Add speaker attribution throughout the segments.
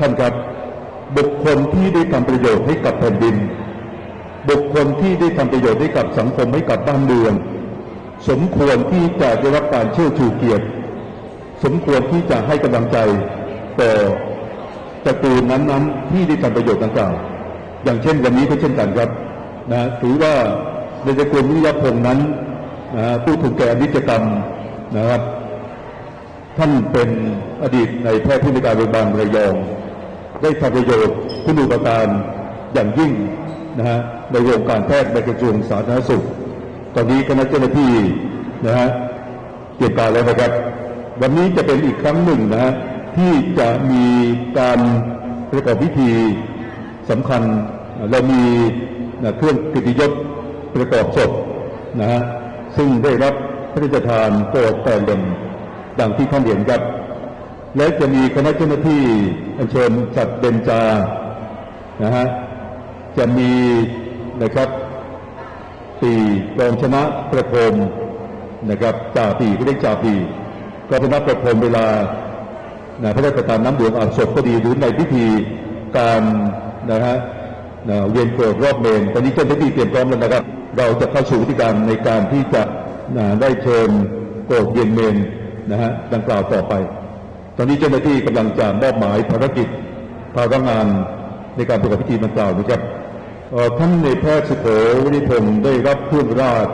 Speaker 1: ท่านครับ บุคคลที่ได้ทำประโยชน์ให้กับแผ่นดิน บุคคลที่ได้ทำประโยชน์ให้กับสังคมให้กับบ้านเมือง สมควรที่จะได้รับการเชิดชูเกียรติ สมควรที่จะให้กำลังใจต่อตระกูลนั้นๆ ที่ได้ทำประโยชน์ต่างๆ อย่างเช่นวันนี้ก็เช่นกันครับนะถือว่าในตระกูลวิทยาพงษ์นั้นนะผู้ถูกแก่อนิจกรรมนะครับ ท่านเป็นอดีตในแพทย์ผู้ในการโรงพยาบาลระยอง ได้ทำประโยชน์คุณูปการอย่างยิ่งนะฮะในวงการแพทย์ในกระทรวงสาธารณสุข ตอนนี้คณะเจ้าหน้าที่นะฮะเตรียมการแล้วนะครับ วันนี้จะเป็นอีกครั้งหนึ่งนะฮะที่จะมีการประกอบพิธีสำคัญเรามีนะเครื่องกิติยศประกอบศพนะฮะซึ่งได้รับพระราชทานโปรดแต่เล่มดังที่ท่านเห็นครับ และจะมีคณะเจ้าหน้าที่อัญเชิญสัตว์เบญจานะฮะจะมีนะครับปีรองชนะประโคมนะครับจ่าปีก็เรียกจ่าปีก็เป็นนักประโคมเวลานะพระราชทานน้ำหลวงอาบศพก็ดีหรือในพิธีการนะฮะนะเวียนโกรธรอบเมนตอนนี้เจ้าหน้าที่เตรียมพร้อมแล้วนะครับ เราจะเข้าสู่วิธีการในการที่จะนะได้เชิญโกรธเวียนเมนนะฮะดังกล่าวต่อไป ตอนนี้เจ้าหน้าที่กำลังจะมอบหมายภารกิจภารงานในการประกอบพิธีดังกล่าวนะครับท่านในแพทย์สุโขวินิพงศ์ได้รับเครื่องราช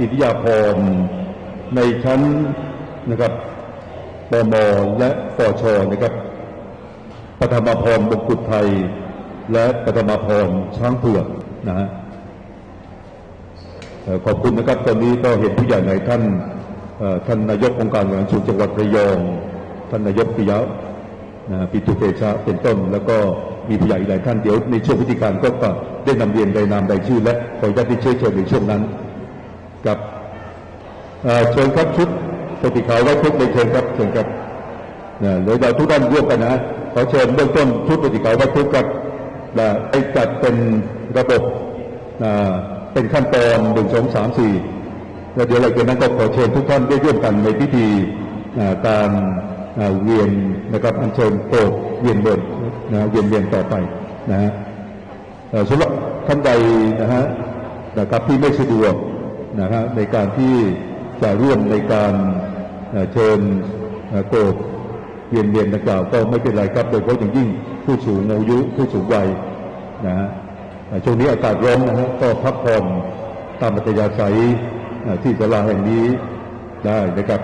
Speaker 1: อิทธิยาภรณ์ในชั้นนะครับปมและปชนะครับปฐมพรมงกุฎไทย และปฐมพรช้างเผือกนะฮะขอบคุณนะครับตอนนี้ก็เห็นผู้ใหญ่หลายท่านท่านนายกองค์การบริหารส่วนจังหวัดระยอง ท่านนายกปิยะปิตุเตชะเป็นต้น แล้วก็มีผู้ใหญ่อีกหลายท่านเดี๋ยวในช่วงพิธีการก็จะได้นำเรียนรายนามรายชื่อ และขออนุญาตที่เชิญเชิญในช่วงนั้นครับเชิญครับชุดปฏิขาวไว้ทุกในเชิญครับเชิญครับนะเดี๋ยวเราทุกท่านร่วมกันนะขอเชิญเบื้องต้นชุดปฏิขาวไว้ทุกครับนะให้จัดเป็นระบบเป็นขั้นตอนหนึ่งสองสามสี่แล้วเดี๋ยวหลังจากนั้นก็ขอเชิญทุกท่านได้ร่วมกันในพิธีการ เวียนนะครับอัญเชิญโปรดเวียนบนนะเวียนเวียนต่อไปนะฮะสำหรับท่านใดนะฮะนะครับที่ไม่สะดวกนะฮะในการที่จะร่วมในการเชิญโปรดเวียนเวียนดังกล่าวก็ไม่เป็นไรครับโดยเฉพาะอย่างยิ่งผู้สูงอายุผู้สูงวัยนะฮะช่วงนี้อากาศร้อนนะฮะก็พักผ่อนตามอัธยาศัยอ่าที่ศาลาแห่งนี้ได้นะครับ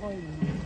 Speaker 2: ค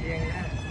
Speaker 2: เรียงนะ